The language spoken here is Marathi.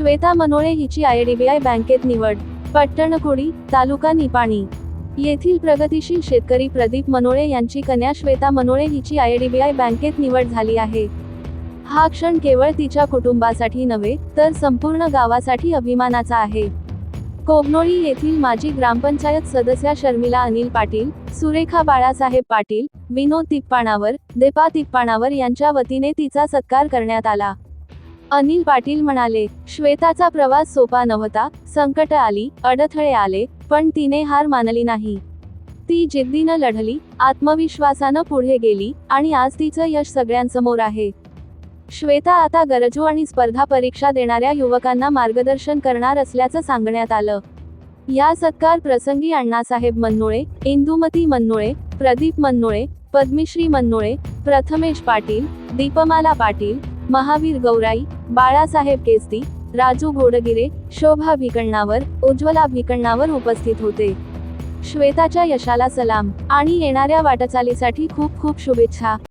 श्वेता मनोळे हिची आयडीबीआय बँकेत निवड. पट्टणकुडी तालुका निपाणी. येथील प्रगतीशील शेतकरी प्रदीप मनोळे यांची कन्या श्वेता मनोळे हिची आयडीबीआय बँकेत निवड झाली आहे. हा क्षण केवळ तिच्या कुटुंबासाठी नव्हे तर संपूर्ण गावासाठी अभिमानाचा आहे. कोगनोळी येथील माजी ग्रामपंचायत सदस्या शर्मिला अनिल पाटील सुरेखा बाळासाहेब पाटील विनोद तिप्पाणावर देपा तिप्पाणावर यांच्या वतीने तिचा सत्कार करण्यात आला. अनिल पाटील म्हणाले श्वेताचा प्रवास सोपा नव्हता संकट आली अडथळे आले पण तिने हार मानली नाही. ती जिद्दीनं लढली आत्मविश्वासानं पुढे गेली आणि आज तिचं यश सगळ्यांसमोर आहे. श्वेता आता गरजू आणि स्पर्धा परीक्षा देणाऱ्या युवकांना मार्गदर्शन करणार असल्याचं सांगण्यात आलं. या सत्कार प्रसंगी अण्णासाहेब मन्नोळे इंदुमती मन्नोळे प्रदीप मन्नोळे पद्मश्री मन्नोळे प्रथमेश पाटील दीपमाला पाटील महावीर गौराई बाळासाहेब केसती राजू घोडगिरे शोभा भिकण्णावर उज्ज्वला भिकण्णावर उपस्थित होते. श्वेताच्या यशाला सलाम आणि येणाऱ्या वाटचालीसाठी खूप खूप शुभेच्छा.